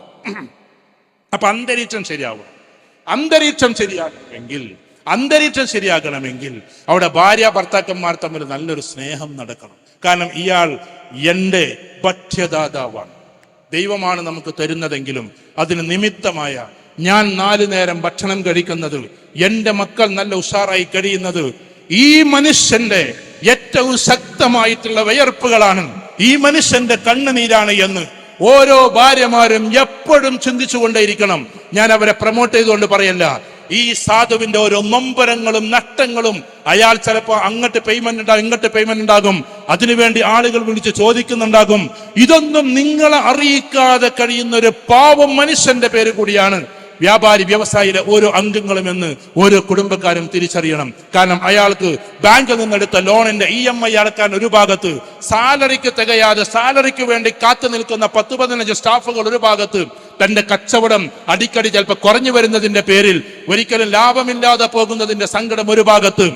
അപ്പൊ അന്തരീക്ഷം ശരിയാവും അന്തരീക്ഷം ശരിയാകണമെങ്കിൽ അന്തരീക്ഷം ശരിയാകണമെങ്കിൽ അവിടെ ഭാര്യ ഭർത്താക്കന്മാർ തമ്മിൽ നല്ലൊരു സ്നേഹം നടക്കണം. കാരണം ഇയാൾ എന്റെ ഭക്ഷ്യദാതാവാണ്. ദൈവമാണ് നമുക്ക് തരുന്നതെങ്കിലും അതിന് നിമിത്തമായ ഞാൻ നാലു നേരം ഭക്ഷണം കഴിക്കുന്നത് എന്റെ മക്കൾ നല്ല ഉഷാറായി കഴിയുന്നത് ഈ മനുഷ്യന്റെ ഏറ്റവും ശക്തമായിട്ടുള്ള വയർപ്പുകളാണ് ഈ മനുഷ്യന്റെ കണ്ണുനീരാണ് എന്ന് ഓരോ ഭാര്യമാരും എപ്പോഴും ചിന്തിച്ചുകൊണ്ടേയിരിക്കണം. ഞാൻ അവരെ പ്രൊമോട്ട് ചെയ്തുകൊണ്ട് പറയല്ല. ഈ സാധുവിന്റെ ഓരോ നൊമ്പരങ്ങളും നഷ്ടങ്ങളും അയാൾ ചിലപ്പോൾ അങ്ങോട്ട് പേയ്മെന്റ് ഉണ്ടാകും ഇങ്ങോട്ട് പേയ്മെന്റ് ഉണ്ടാകും. അതിനുവേണ്ടി ആളുകൾ വിളിച്ച് ചോദിക്കുന്നുണ്ടാകും. ഇതൊന്നും നിങ്ങളെ അറിയിക്കാതെ കഴിയുന്ന ഒരു പാവം മനുഷ്യന്റെ പേര് കൂടിയാണ് വ്യാപാരി വ്യവസായിയിലെ ഓരോ അംഗങ്ങളും എന്ന് ഓരോ കുടുംബക്കാരും തിരിച്ചറിയണം. കാരണം അയാൾക്ക് ബാങ്കിൽ നിന്നെടുത്ത ലോണിന്റെ ഇ എം ഐ അടക്കാൻ ഒരു ഭാഗത്ത് സാലറിക്ക് തികയാതെ സാലറിക്ക് വേണ്ടി കാത്തു നിൽക്കുന്ന പത്ത് പതിനഞ്ച് സ്റ്റാഫുകൾ ഒരു ഭാഗത്ത് തന്റെ കച്ചവടം അടിക്കടി ചിലപ്പോൾ കുറഞ്ഞു വരുന്നതിന്റെ പേരിൽ ഒരിക്കലും ലാഭമില്ലാതെ പോകുന്നതിന്റെ സങ്കടം ഒരു ഭാഗത്ത്.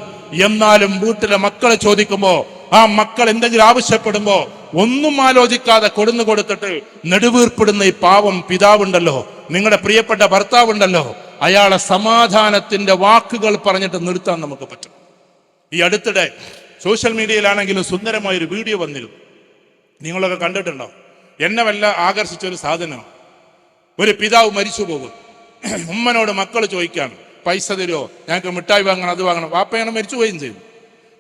എന്നാലും വീട്ടിലെ മക്കളെ ചോദിക്കുമ്പോ ആ മക്കൾ എന്തെങ്കിലും ആവശ്യപ്പെടുമ്പോ ഒന്നും ആലോചിക്കാതെ കൊടുന്നു കൊടുത്തിട്ട് നെടുവീർപ്പിടുന്ന ഈ പാവം പിതാവുണ്ടല്ലോ നിങ്ങളുടെ പ്രിയപ്പെട്ട ഭർത്താവുണ്ടല്ലോ അയാളെ സമാധാനത്തിന്റെ വാക്കുകൾ പറഞ്ഞിട്ട് നിർത്താൻ നമുക്ക് പറ്റും. ഈ അടുത്തിടെ സോഷ്യൽ മീഡിയയിലാണെങ്കിലും സുന്ദരമായ ഒരു വീഡിയോ വന്നിരുന്നു. നിങ്ങളൊക്കെ കണ്ടിട്ടുണ്ടോ? എന്നെ വല്ല ആകർഷിച്ച ഒരു സാധനം ഒരു പിതാവ് മരിച്ചു പോകും. ഉമ്മനോട് മക്കൾ ചോദിക്കാണ് പൈസ തരുമോ ഞങ്ങൾക്ക് മിഠായി വാങ്ങണം അത് വാങ്ങണം. വാപ്പയാണ് മരിച്ചു പോവുകയും ചെയ്യും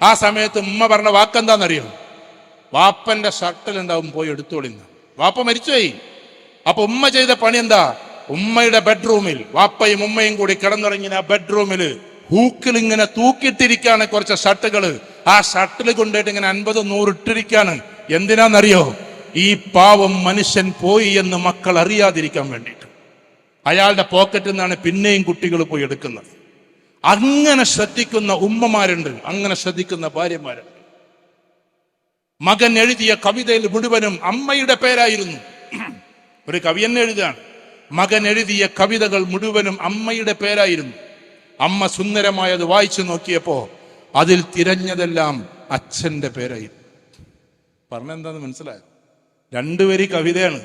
ആ സമയത്ത് ഉമ്മ പറഞ്ഞ വാക്കെന്താണെന്നറിയോ വാപ്പന്റെ ഷർട്ടിലുണ്ടാവും പോയി എടുത്തോളിന്ന്. വാപ്പ മരിച്ചുപോയി. അപ്പൊ ഉമ്മ ചെയ്ത പണി എന്താ? ഉമ്മയുടെ ബെഡ്റൂമിൽ വാപ്പയും ഉമ്മയും കൂടി കിടന്നുറങ്ങിയ ആ ബെഡ്റൂമിൽ ഹൂക്കിൽ ഇങ്ങനെ തൂക്കിയിട്ടിരിക്കാണ് കുറച്ച് ഷർട്ടുകൾ ആ ഷർട്ടിൽ കൊണ്ടുപോയിട്ട് ഇങ്ങനെ അൻപത് നൂറ് ഇട്ടിരിക്കുകയാണ്. എന്തിനാന്നറിയോ ഈ പാവം മനുഷ്യൻ പോയി എന്ന് മക്കൾ അറിയാതിരിക്കാൻ വേണ്ടിയിട്ട്. അയാളുടെ പോക്കറ്റിൽ നിന്നാണ് പിന്നെയും കുട്ടികൾ പോയി എടുക്കുന്നത്. അങ്ങനെ ശ്രദ്ധിക്കുന്ന ഉമ്മമാരുണ്ട് അങ്ങനെ ശ്രദ്ധിക്കുന്ന ഭാര്യമാരുണ്ട്. മകൻ എഴുതിയ കവിതയിൽ മുഴുവനും അമ്മയുടെ പേരായിരുന്നു. ഒരു കവി തന്നെ എഴുതാണ് മകൻ എഴുതിയ കവിതകൾ മുഴുവനും അമ്മയുടെ പേരായിരുന്നു. അമ്മ സുന്ദരമായത് വായിച്ചു നോക്കിയപ്പോ അതിൽ തിരഞ്ഞതെല്ലാം അച്ഛന്റെ പേരായിരുന്നു. പറഞ്ഞെന്താന്ന് മനസ്സിലായോ? രണ്ടുപേരി കവിതയാണ്.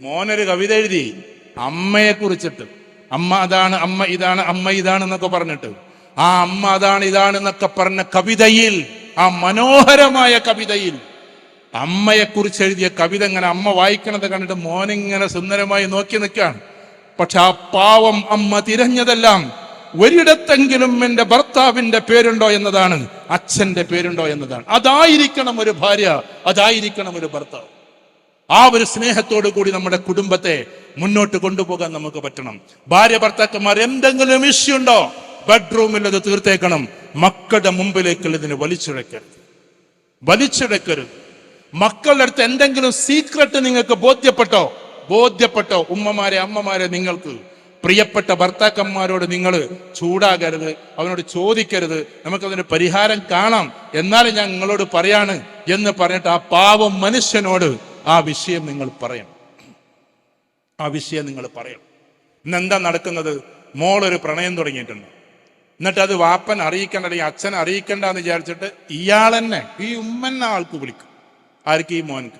മോനൊരു കവിത എഴുതി അമ്മയെ കുറിച്ചിട്ട് അമ്മ അതാണ് അമ്മ ഇതാണ് അമ്മ ഇതാണ് എന്നൊക്കെ പറഞ്ഞിട്ട്. ആ അമ്മ അതാണ് ഇതാണ് എന്നൊക്കെ പറഞ്ഞ കവിതയിൽ ആ മനോഹരമായ കവിതയിൽ അമ്മയെ കുറിച്ച് എഴുതിയ കവിത ഇങ്ങനെ അമ്മ വായിക്കണത് കണ്ടിട്ട് മോനിങ്ങനെ സുന്ദരമായി നോക്കി നിൽക്കുകയാണ്. പക്ഷെ ആ പാവം അമ്മ തിരഞ്ഞതെല്ലാം ഒരിടത്തെങ്കിലും എന്റെ ഭർത്താവിന്റെ പേരുണ്ടോ എന്നതാണ് അച്ഛന്റെ പേരുണ്ടോ എന്നതാണ്. അതായിരിക്കണം ഒരു ഭാര്യ അതായിരിക്കണം ഒരു ഭർത്താവ്. ആ ഒരു സ്നേഹത്തോടു കൂടി നമ്മുടെ കുടുംബത്തെ മുന്നോട്ട് കൊണ്ടുപോകാൻ നമുക്ക് പറ്റണം. ഭാര്യ ഭർത്താക്കന്മാർ എന്തെങ്കിലും ഇഷ്യൂ ഉണ്ടോ? ബെഡ്റൂമിൽ അത് തീർത്തേക്കണം. മക്കളുടെ മുമ്പിലേക്കുള്ള ഇതിന് വലിച്ചിഴക്കരുത്. വലിച്ചിഴക്കരുത്. മക്കളുടെ അടുത്ത് എന്തെങ്കിലും സീക്രട്ട് നിങ്ങൾക്ക് ബോധ്യപ്പെട്ടോ? ബോധ്യപ്പെട്ടോ? ഉമ്മമാരെ അമ്മമാരെ നിങ്ങൾക്ക്. പ്രിയപ്പെട്ട ഭർത്താക്കന്മാരോട് നിങ്ങൾ ചൂടാകരുത്. അവനോട് ചോദിക്കരുത്. നമുക്കതിന് പരിഹാരം കാണാം. എന്നാലും ഞാൻ നിങ്ങളോട് പറയാണ് എന്ന് പറഞ്ഞിട്ട് ആ പാവം മനുഷ്യനോട് ആ വിഷയം നിങ്ങൾ പറയണം. ആ വിഷയം നിങ്ങൾ പറയണം. ഇന്നെന്താ നടക്കുന്നത്? മോളൊരു പ്രണയം തുടങ്ങിയിട്ടുണ്ട്. എന്നിട്ട് അത് വാപ്പൻ അറിയിക്കേണ്ട അല്ലെങ്കിൽ അച്ഛൻ അറിയിക്കേണ്ട എന്ന് വിചാരിച്ചിട്ട് ഇയാൾ തന്നെ ഈ ഉമ്മന്ന ആൾക്ക് വിളിക്കും. ആർക്ക് ഈ മോനക്ക്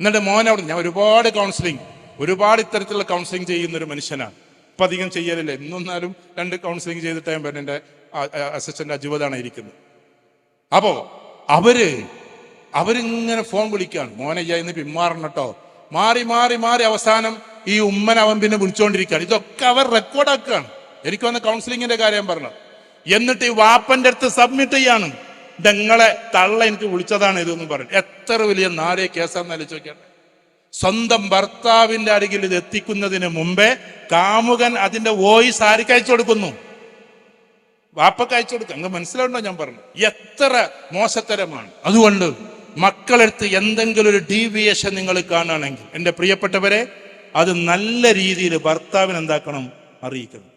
എന്നിട്ട് മോൻ അവിടെ ഞാൻ ഒരുപാട് കൗൺസിലിംഗ് ഒരുപാട് ഇത്തരത്തിലുള്ള കൗൺസിലിംഗ് ചെയ്യുന്ന ഒരു മനുഷ്യനാണ്. ഇപ്പൊ അധികം ചെയ്യലില്ല. എന്നൊന്നാലും രണ്ട് കൗൺസിലിംഗ് ചെയ്തിട്ട് ഞാൻ എന്റെ അസിസ്റ്റന്റ് അജുവതാണ് ഇരിക്കുന്നത്. അപ്പോ അവർ അവരിങ്ങനെ ഫോൺ വിളിക്കുകയാണ് മോനെ ഇയ്യ ഇന്ന് പിന്മാറണം കേട്ടോ മാറി മാറി മാറി അവസാനം ഈ ഉമ്മൻ അവൻ പിന്നെ വിളിച്ചുകൊണ്ടിരിക്കുകയാണ് ഇതൊക്കെ അവർ റെക്കോർഡാക്കുകയാണ് എനിക്ക് വന്ന കൗൺസിലിങ്ങിന്റെ കാര്യം പറഞ്ഞു. എന്നിട്ട് ഈ വാപ്പന്റെ അടുത്ത് സബ്മിറ്റ് ചെയ്യാണ്. ഇതെങ്ങളെ തള്ള എനിക്ക് വിളിച്ചതാണ് ഇതെന്ന് പറഞ്ഞു. എത്ര വലിയ നാരെ കേസാന്ന് ആലോചിക്കട്ടെ സ്വന്തം ഭർത്താവിന്റെ അരികിൽ ഇത് എത്തിക്കുന്നതിന് മുമ്പേ കാമുകൻ അതിന്റെ വോയിസ് ആർക്ക് അയച്ചു കൊടുക്കുന്നു? വാപ്പക്ക് അയച്ചു കൊടുക്കുക അങ്ങ് മനസ്സിലാവുണ്ടോ ഞാൻ പറഞ്ഞു. എത്ര മോശത്തരമാണ്. അതുകൊണ്ട് മക്കളെടുത്ത് എന്തെങ്കിലും ഒരു ഡീവിയേഷൻ നിങ്ങൾ കാണുകയാണെങ്കിൽ എന്റെ പ്രിയപ്പെട്ടവരെ അത് നല്ല രീതിയിൽ ഭർത്താവിന് എന്താക്കണം? അറിയിക്കണം.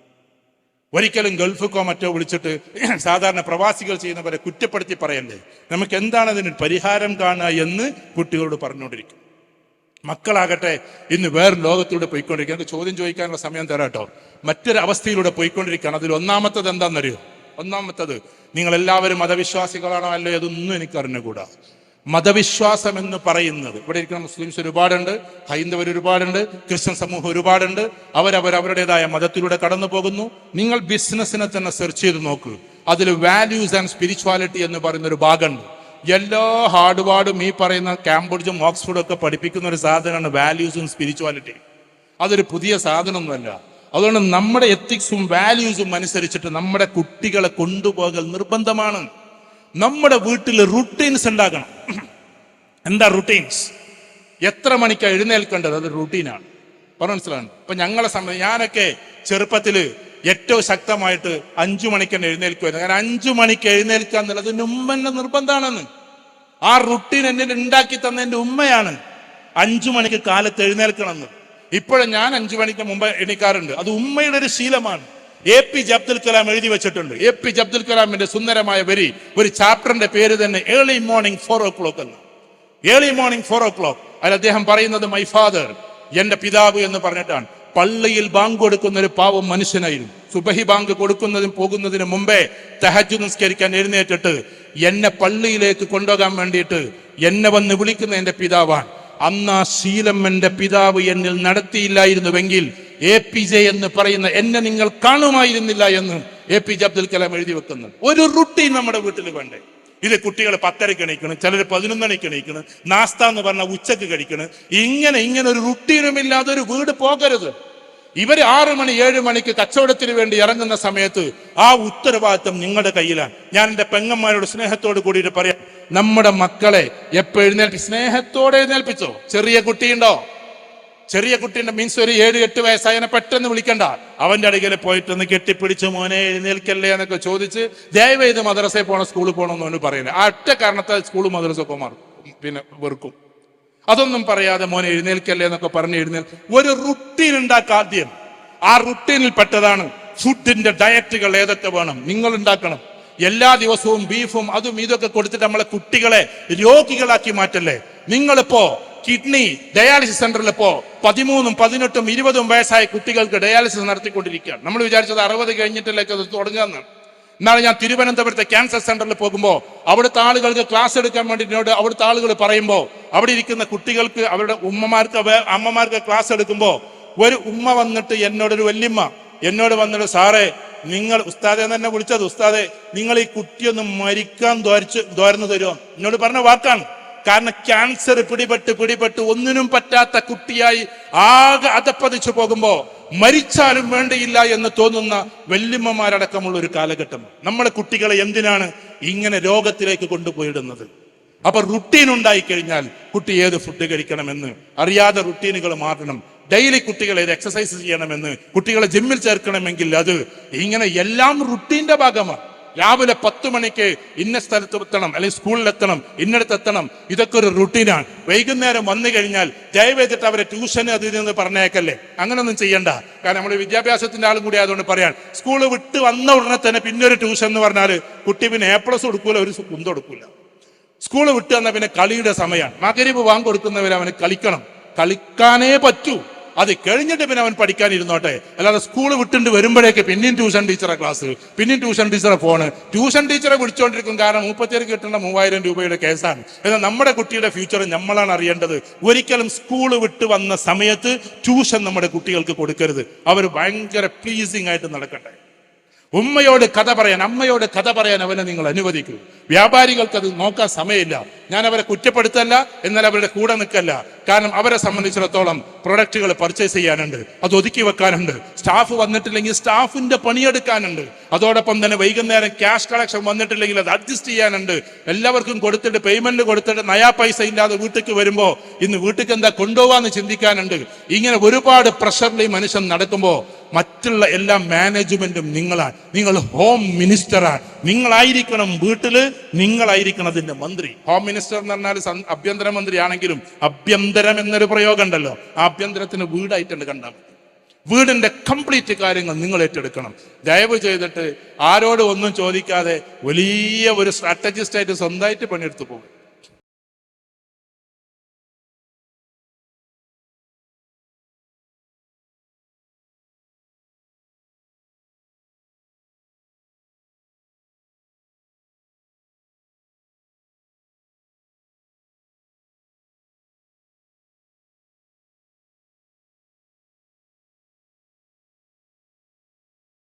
ഒരിക്കലും ഗൾഫിക്കോ മറ്റോ വിളിച്ചിട്ട് സാധാരണ പ്രവാസികൾ ചെയ്യുന്ന പോലെ കുറ്റപ്പെടുത്തി പറയണ്ടേ? നമുക്ക് എന്താണ് അതിന് പരിഹാരം കാണുക എന്ന് കുട്ടികളോട് പറഞ്ഞുകൊണ്ടിരിക്കും. മക്കളാകട്ടെ ഇന്ന് വേറെ ലോകത്തിലൂടെ പോയിക്കൊണ്ടിരിക്കുക എനിക്ക് ചോദ്യം ചോദിക്കാനുള്ള സമയം തരാട്ടോ മറ്റൊരു അവസ്ഥയിലൂടെ പോയിക്കൊണ്ടിരിക്കുകയാണ്. അതിൽ ഒന്നാമത്തത് എന്താണെന്നറിയോ? ഒന്നാമത്തത് നിങ്ങൾ എല്ലാവരും മതവിശ്വാസികളാണോ അല്ലയോ അതൊന്നും എനിക്ക് അറിഞ്ഞുകൂടാ മതവിശ്വാസം എന്ന് പറയുന്നത്. ഇവിടെ ഇരിക്കുന്ന മുസ്ലിംസ് ഒരുപാടുണ്ട് ഹൈന്ദവർ ഒരുപാടുണ്ട് ക്രിസ്ത്യൻ സമൂഹം ഒരുപാടുണ്ട്. അവരവർ അവരുടേതായ മതത്തിലൂടെ കടന്നു പോകുന്നു. നിങ്ങൾ ബിസിനസ്സിനെ തന്നെ സെർച്ച് ചെയ്ത് നോക്കൂ. അതിൽ വാല്യൂസ് ആൻഡ് സ്പിരിച്വാലിറ്റി എന്ന് പറയുന്ന ഒരു ഭാഗമുണ്ട്. എല്ലാ ഹാർഡ്വാർഡും ഈ പറയുന്ന കാംബ്രിഡ്ജും ഓക്സ്ഫോർഡും ഒക്കെ പഠിപ്പിക്കുന്ന ഒരു സാധനമാണ് വാല്യൂസും സ്പിരിച്വാലിറ്റി അതൊരു പുതിയ സാധനമൊന്നുമല്ല. അതുകൊണ്ട് നമ്മുടെ എത്തിക്സും വാല്യൂസും അനുസരിച്ചിട്ട് നമ്മുടെ കുട്ടികളെ കൊണ്ടുപോകൽ നിർബന്ധമാണ്. നമ്മുടെ വീട്ടിൽ റുട്ടീൻസ് ഉണ്ടാക്കണം എന്താ റുട്ടീൻസ് എത്ര മണിക്ക് എഴുന്നേൽക്കേണ്ടത്? അത് റുട്ടീനാണ് പറഞ്ഞു മനസ്സിലാണ് ഇപ്പൊ ഞങ്ങളെ സമയം ഞാനൊക്കെ ചെറുപ്പത്തിൽ ഏറ്റവും ശക്തമായിട്ട് അഞ്ചു മണിക്ക് തന്നെ എഴുന്നേൽക്കുമായിരുന്നു കാരണം അഞ്ചു മണിക്ക് എഴുന്നേൽക്കുക എന്നുള്ളത് ഉമ്മന്റെ നിർബന്ധമാണെന്ന്. ആ റുട്ടീൻ എന്നെ ഉണ്ടാക്കി തന്ന എന്റെ ഉമ്മയാണ് അഞ്ചു മണിക്ക് കാലത്ത് എഴുന്നേൽക്കണമെന്ന്. ഇപ്പോഴും ഞാൻ അഞ്ചു മണിക്ക് മുമ്പ് എണീക്കാറുണ്ട്. അത് ഉമ്മയുടെ ഒരു ശീലമാണ്. A P J Abdul Kalam എഴുതി വെച്ചിട്ടുണ്ട്. എ പി ജെ അബ്ദുൽ കലാമിന്റെ സുന്ദരമായ വരി ഒരു ചാപ്റ്ററിന്റെ പേര് തന്നെ early morning four o'clock എന്ന് early morning four o'clock അതിൽ അദ്ദേഹം പറയുന്നത് മൈ ഫാദർ എന്റെ പിതാവ് എന്ന് പറഞ്ഞിട്ടാണ്. പള്ളിയിൽ ബാങ്ക് കൊടുക്കുന്ന ഒരു പാവം മനുഷ്യനായിരുന്നു. സുബഹി ബാങ്ക് കൊടുക്കുന്നതിന് പോകുന്നതിന് മുമ്പേ തഹജ് നിസ്കരിക്കാൻ എഴുന്നേറ്റിട്ട് എന്നെ പള്ളിയിലേക്ക് കൊണ്ടുപോകാൻ വേണ്ടിയിട്ട് എന്നെ വന്ന് വിളിക്കുന്ന എന്റെ പിതാവാണ്. അന്ന് ആ ശീലം എന്റെ പിതാവ് എന്നിൽ നടത്തിയില്ലായിരുന്നുവെങ്കിൽ എ പി ജെ എന്ന് പറയുന്ന എന്നെ നിങ്ങൾ കാണുമായിരുന്നില്ല എന്ന് A P J Abdul Kalam എഴുതി വെക്കുന്നു. ഒരു റുട്ടീൻ നമ്മുടെ വീട്ടിൽ വേണ്ടേ? ഇത് കുട്ടികൾ പത്തരയ്ക്ക് എണീക്കണം ചിലർ പതിനൊന്നണിക്ക് എണീക്കണം നാസ്ത എന്ന് പറഞ്ഞ ഉച്ചയ്ക്ക് കഴിക്കണം. ഇങ്ങനെ ഇങ്ങനെ ഒരു റുട്ടീനും ഇല്ലാതെ ഒരു വീട് പോകരുത്. ഇവർ ആറു മണി ഏഴ് മണിക്ക് കച്ചവടത്തിന് വേണ്ടി ഇറങ്ങുന്ന സമയത്ത് ആ ഉത്തരവാദിത്വം നിങ്ങളുടെ കയ്യിലാണ്. ഞാൻ എന്റെ പെങ്ങന്മാരോട് സ്നേഹത്തോട് കൂടിയിട്ട് പറയാം നമ്മുടെ മക്കളെ എപ്പോഴും എഴുന്നേൽപ്പി സ്നേഹത്തോടെ എഴുന്നേൽപ്പിച്ചോ? ചെറിയ കുട്ടിയുണ്ടോ? ചെറിയ കുട്ടിന്റെ മീൻസ് ഒരു ഏഴ് എട്ട് വയസ്സായനെ പെട്ടെന്ന് വിളിക്കണ്ട. അവന്റെ അടുക്കൽ പോയിട്ടൊന്ന് കെട്ടിപ്പിടിച്ച് മോനെ എഴുന്നേൽക്കല്ലേ എന്നൊക്കെ ചോദിച്ച് ദയവേത് മദ്രസയിൽ പോകണം സ്കൂളിൽ പോകണമെന്ന് അവന് പറയുന്നത്. ആ ഒറ്റ കാരണത്താൽ സ്കൂളും മദ്രസ ഒക്കെ മാറും. പിന്നെ വെറുക്കും. അതൊന്നും പറയാതെ മോനെ എഴുന്നേൽക്കല്ലേ എന്നൊക്കെ പറഞ്ഞ് എഴുന്നേൽ ഒരു റുട്ടീൻ ഉണ്ടാക്കുക ആദ്യം. ആ റുട്ടീനിൽ പെട്ടതാണ് ഫുഡിന്റെ ഡയറ്റുകൾ ഏതൊക്കെ വേണം. നിങ്ങൾ ഉണ്ടാക്കണം. എല്ലാ ദിവസവും ബീഫും അതും ഇതൊക്കെ കൊടുത്തിട്ട് നമ്മളെ കുട്ടികളെ രോഗികളാക്കി മാറ്റല്ലേ? നിങ്ങളിപ്പോ കിഡ്നി ഡയാലിസിസ് സെന്ററിൽ ഇപ്പോ പതിമൂന്നും പതിനെട്ടും ഇരുപതും വയസ്സായ കുട്ടികൾക്ക് ഡയാലിസിസ് നടത്തിക്കൊണ്ടിരിക്കുകയാണ്. നമ്മൾ വിചാരിച്ചത് അറുപത് കഴിഞ്ഞിട്ടിലേക്ക് അത് തുടങ്ങാന്ന് എന്നാണ് ഞാൻ തിരുവനന്തപുരത്തെ ക്യാൻസർ സെന്ററിൽ പോകുമ്പോൾ അവിടുത്തെ ആളുകൾക്ക് ക്ലാസ് എടുക്കാൻ വേണ്ടി എന്നോട് അവിടുത്തെ ആളുകൾ പറയുമ്പോൾ അവിടെ ഇരിക്കുന്ന കുട്ടികൾക്ക് അവരുടെ ഉമ്മമാർക്ക് അമ്മമാർക്ക് ക്ലാസ് എടുക്കുമ്പോൾ ഒരു ഉമ്മ വന്നിട്ട് എന്നോടൊരു വല്യമ്മ എന്നോട് വന്നിട്ട് സാറേ നിങ്ങൾ ഉസ്താദെ തന്നെ വിളിച്ചത് ഉസ്താദെ നിങ്ങൾ ഈ കുട്ടിയൊന്ന് മരിക്കാൻ ദ്വാരിച്ച് ദ്വാരന്ന് തരുമോ എന്നോട് പറഞ്ഞ വാക്കാണ്. കാരണം ക്യാൻസർ പിടിപെട്ട് പിടിപെട്ട് ഒന്നിനും പറ്റാത്ത കുട്ടിയായി ആകെ അതപ്പതിച്ചു പോകുമ്പോൾ മരിച്ചാലും വേണ്ടിയില്ല എന്ന് തോന്നുന്ന വല്യമ്മമാരടക്കമുള്ള ഒരു കാലഘട്ടം. നമ്മളെ കുട്ടികളെ എന്തിനാണ് ഇങ്ങനെ രോഗത്തിലേക്ക് കൊണ്ടുപോയിടുന്നത്? അപ്പൊ റുട്ടീൻ ഉണ്ടായി കഴിഞ്ഞാൽ കുട്ടി ഏത് ഫുഡ് കഴിക്കണമെന്ന് അറിയാതെ റുട്ടീനുകൾ മാറണം. ഡെയിലി കുട്ടികളെ എക്സസൈസ് ചെയ്യണമെന്ന് കുട്ടികളെ ജിമ്മിൽ ചേർക്കണമെങ്കിൽ അത് ഇങ്ങനെ എല്ലാം റുട്ടീന്റെ ഭാഗമാണ് രാവിലെ പത്ത് മണിക്ക് ഇന്ന സ്ഥലത്ത് എത്തണം അല്ലെങ്കിൽ സ്കൂളിൽ എത്തണം ഇന്നടത്ത് എത്തണം. ഇതൊക്കെ ഒരു റുട്ടീനാണ് വൈകുന്നേരം വന്നു കഴിഞ്ഞാൽ ദയവേദിട്ട് അവരെ ട്യൂഷന് അതിൽ നിന്ന് പറഞ്ഞേക്കല്ലേ അങ്ങനൊന്നും ചെയ്യണ്ട. കാരണം നമ്മൾ വിദ്യാഭ്യാസത്തിന്റെ ആളും കൂടി ആയതുകൊണ്ട് പറയാൻ സ്കൂൾ വിട്ട് വന്ന ഉടനെ തന്നെ പിന്നെ ഒരു ട്യൂഷൻ എന്ന് പറഞ്ഞാൽ കുട്ടി പിന്നെ എ പ്ലസ് കൊടുക്കൂല ഒരു കുന്ത കൊടുക്കൂല. സ്കൂൾ വിട്ട് വന്ന പിന്നെ കളിയുടെ സമയമാണ് മകരിവ് വാങ്ങി കൊടുക്കുന്നവരെ അവന് കളിക്കണം. കളിക്കാനേ പറ്റൂ. അത് കഴിഞ്ഞിട്ട് പിന്നെ അവൻ പഠിക്കാനിരുന്നോട്ടെ. അല്ലാതെ സ്കൂൾ വിട്ടിട്ട് വരുമ്പോഴേക്ക് പിന്നെയും ട്യൂഷൻ ടീച്ചറെ ക്ലാസ് പിന്നെയും ട്യൂഷൻ ടീച്ചറെ ഫോണ്. ട്യൂഷൻ ടീച്ചറെ വിളിച്ചുകൊണ്ടിരിക്കും കാരണം മുപ്പത്തിയേഴ് കിട്ടുന്ന മൂവായിരം രൂപയുടെ കേസാണ്. എന്നാൽ നമ്മുടെ കുട്ടിയുടെ ഫ്യൂച്ചർ നമ്മളാണ് അറിയേണ്ടത്. ഒരിക്കലും സ്കൂൾ വിട്ട് വന്ന സമയത്ത് ട്യൂഷൻ നമ്മുടെ കുട്ടികൾക്ക് കൊടുക്കരുത്. അവർ ഭയങ്കര പ്ലീസിങ് ആയിട്ട് നടക്കട്ടെ. ഉമ്മയോട് കഥ പറയാൻ അമ്മയോട് കഥ പറയാൻ അവനെ നിങ്ങൾ അനുവദിക്കൂ. വ്യാപാരികൾക്ക് അത് നോക്കാൻ സമയമില്ല. ഞാൻ അവരെ കുറ്റപ്പെടുത്തല്ല എന്നാൽ അവരുടെ കൂടെ നിൽക്കല്ല. കാരണം അവരെ സംബന്ധിച്ചിടത്തോളം പ്രൊഡക്റ്റുകൾ പർച്ചേസ് ചെയ്യാനുണ്ട് അത് ഒതുക്കി വെക്കാനുണ്ട്. സ്റ്റാഫ് വന്നിട്ടില്ലെങ്കിൽ സ്റ്റാഫിന്റെ പണിയെടുക്കാനുണ്ട്. അതോടൊപ്പം തന്നെ വൈകുന്നേരം ക്യാഷ് കളക്ഷൻ വന്നിട്ടില്ലെങ്കിൽ അത് അഡ്ജസ്റ്റ് ചെയ്യാനുണ്ട്. എല്ലാവർക്കും കൊടുത്തിട്ട് പേയ്മെന്റ് കൊടുത്തിട്ട് നയാ പൈസ ഇല്ലാതെ വീട്ടിലേക്ക് വരുമ്പോ ഇന്ന് വീട്ടിലേക്ക് എന്താ കൊണ്ടുപോവാന്ന് ചിന്തിക്കാനുണ്ട്. ഇങ്ങനെ ഒരുപാട് പ്രഷറിൽ മനുഷ്യൻ നടക്കുമ്പോൾ മറ്റുള്ള എല്ലാ മാനേജ്മെന്റും നിങ്ങളാണ്. നിങ്ങൾ ഹോം മിനിസ്റ്ററാണ്. നിങ്ങളായിരിക്കണം വീട്ടിൽ നിങ്ങളായിരിക്കണം അതിന്റെ മന്ത്രി. ഹോം മിനിസ്റ്റർ എന്ന് പറഞ്ഞാൽ സം- ആഭ്യന്തര മന്ത്രി ആണെങ്കിലും അഭ്യന്തരം എന്നൊരു പ്രയോഗം ഉണ്ടല്ലോ. ആ അഭ്യന്തരത്തിന് വീടായിട്ടുണ്ട് കണ്ടാൽ വീടിന്റെ കംപ്ലീറ്റ് കാര്യങ്ങൾ നിങ്ങൾ ഏറ്റെടുക്കണം. ദയവ് ചെയ്തിട്ട് ആരോടും ഒന്നും ചോദിക്കാതെ വലിയ ഒരു സ്ട്രാറ്റജിസ്റ്റായിട്ട് സ്വന്തമായിട്ട് പണിയെടുത്ത് പോകും